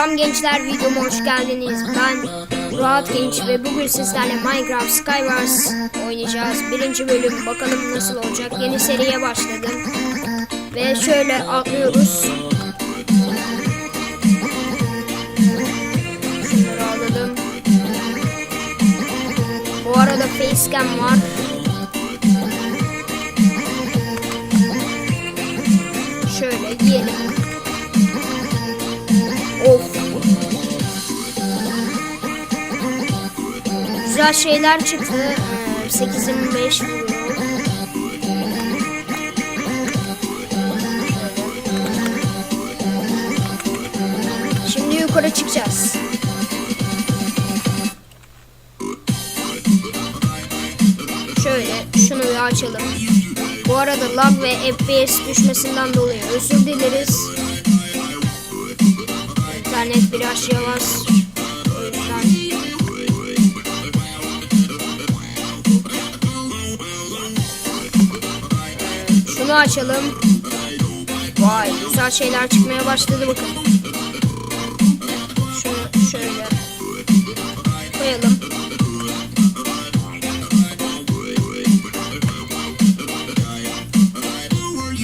Selam gençler videoma hoş geldiniz. Ben Rahat Genç ve bugün sizlerle Minecraft Skywars oynayacağız. Birinci bölüm bakalım nasıl olacak. Yeni seriye başladım. Ve şöyle atlıyoruz. Şunları alalım. Bu arada facecam var. Şöyle giyelim. Güzel şeyler çıktı. Ee, 825 vuruyor. Şimdi yukarı çıkacağız. Şöyle şunu bir açalım. Bu arada lag ve FPS düşmesinden dolayı özür dileriz. İnternet biraz yavaş. Açalım. Vay güzel şeyler çıkmaya başladı bakın. Şunu şöyle koyalım.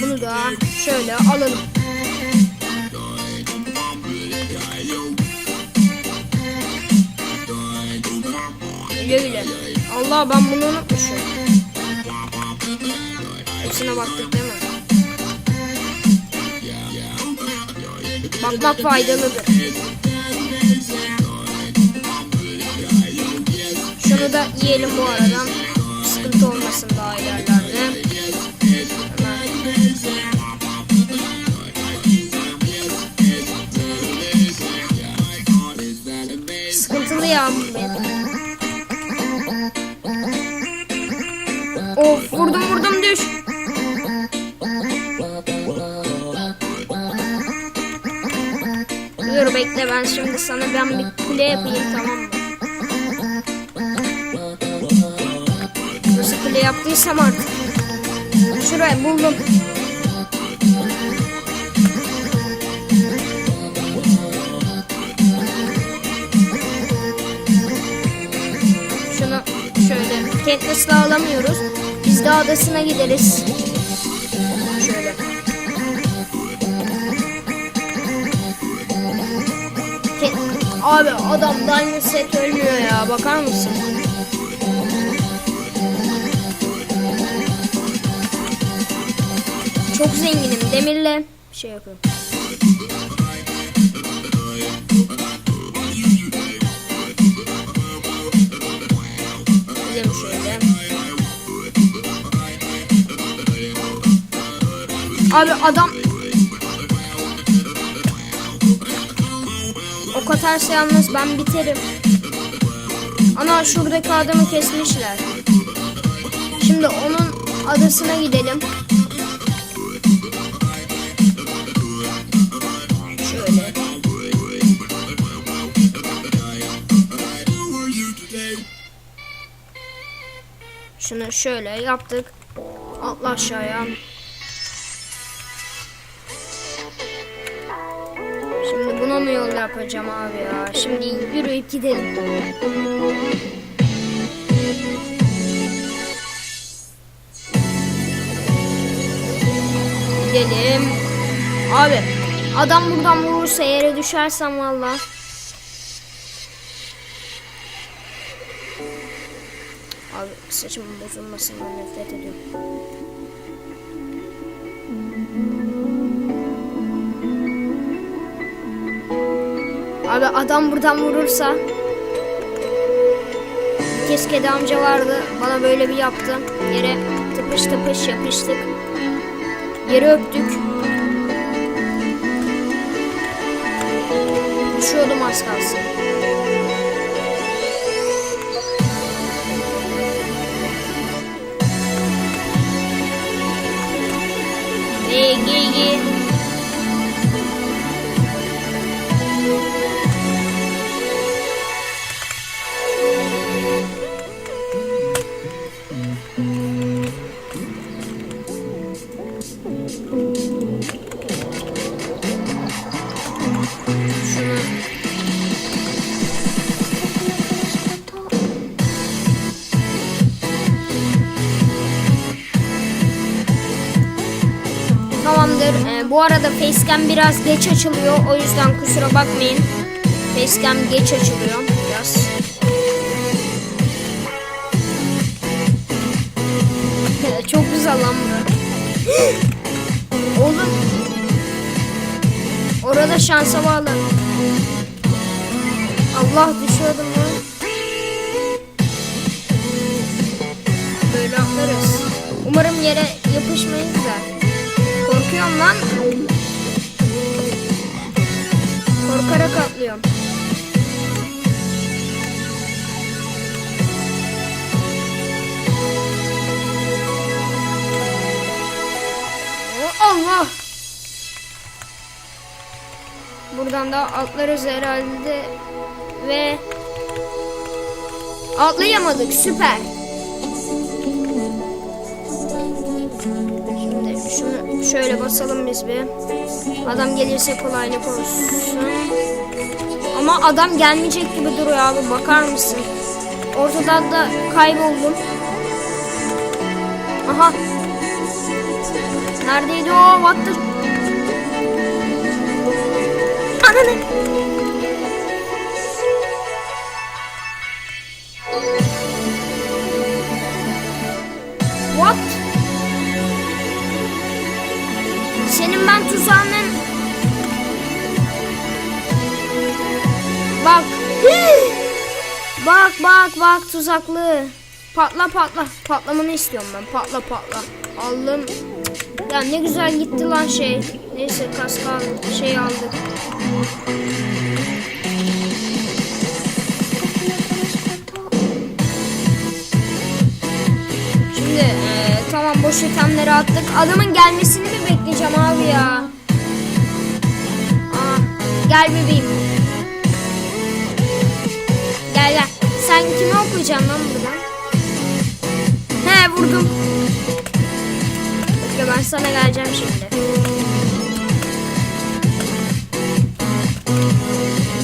Bunu da şöyle alalım. Güle güle. Allah ben bunu unutmuşum. Hepsine baktık değil mi? Bakmak faydalıdır. Şunu da yiyelim bu aradan. Sıkıntı olmasın daha ilerlerde. Sıkıntılı ya bu benim. Of vurdum vurdum düş. Bekle ben şimdi sana ben bir kule yapayım tamam mı? Nasıl kule yaptıysam artık. Şuraya buldum. Şunu şöyle Katniss'la alamıyoruz. Biz de adasına gideriz. Abi adam diamond set ölmüyor ya bakar mısın? Çok zenginim demirle şey yapıyorum. Gidelim şöyle. Abi adam o katarsa yalnız ben biterim. Ana şuradaki adamı kesmişler. Şimdi onun adasına gidelim. Şöyle. Şunu şöyle yaptık. Atla aşağıya. Buna mı yol yapacağım abi ya? Şimdi yürüyüp gidelim. Gidelim. Abi adam buradan vurursa yere düşersem valla. Abi saçımın bozulmasından nefret ediyorum. Abi adam buradan vurursa kedi amca vardı bana böyle bir yaptı. Yere tıpış tıpış yapıştık. Yeri öptük. Düşüyordum az kalsın. Bu arada facecam biraz geç açılıyor. O yüzden kusura bakmayın. Facecam geç açılıyor biraz. Çok güzel lan bura. Oğlum. Orada şansa bağlı. Allah düşüyordum lan. Böyle atlarız. Umarım yere yapışmayız da. Korkuyorum lan. Korkarak atlıyorum. Allah! Buradan da atlarız herhalde ve atlayamadık süper. Şöyle basalım biz bir. Adam gelirse kolaylık olsun. Ama adam gelmeyecek gibi duruyor abi bakar mısın? Ortadan da kayboldum. Aha. Neredeydi o? What the... Ananı. Senin ben tuzağının... Bak. bak bak bak tuzaklı. Patla patla. Patlamanı istiyorum ben. Patla patla. Aldım. Ya ne güzel gitti lan şey. Neyse kask aldık. Şey aldık. Tamam boş itemleri attık. Adamın gelmesini mi bekleyeceğim abi ya? Aa, gel bebeğim. Gel gel. Sen kimi okuyacaksın lan buradan? He vurdum. Bekle ben sana geleceğim şimdi.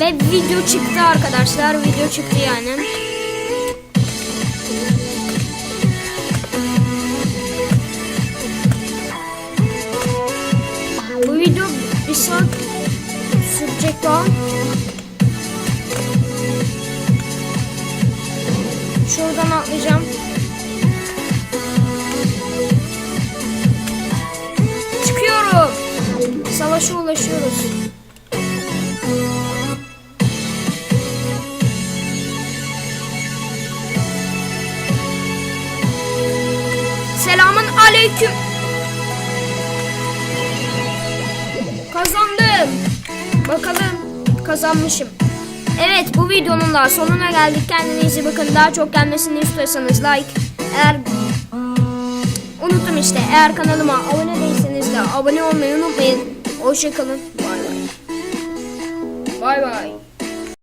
Ve video çıktı arkadaşlar. Video çıktı yani. Saat sürecek daha. Şuradan atlayacağım. Çıkıyorum. Savaşa ulaşıyoruz. Selamun aleyküm. Bakalım kazanmışım. Evet bu videonun da sonuna geldik. Kendinize bakın. Daha çok gelmesini istiyorsanız like. Eğer unuttum işte. Eğer kanalıma abone değilseniz de abone olmayı unutmayın. Hoşçakalın. Bay bay. Bay bay.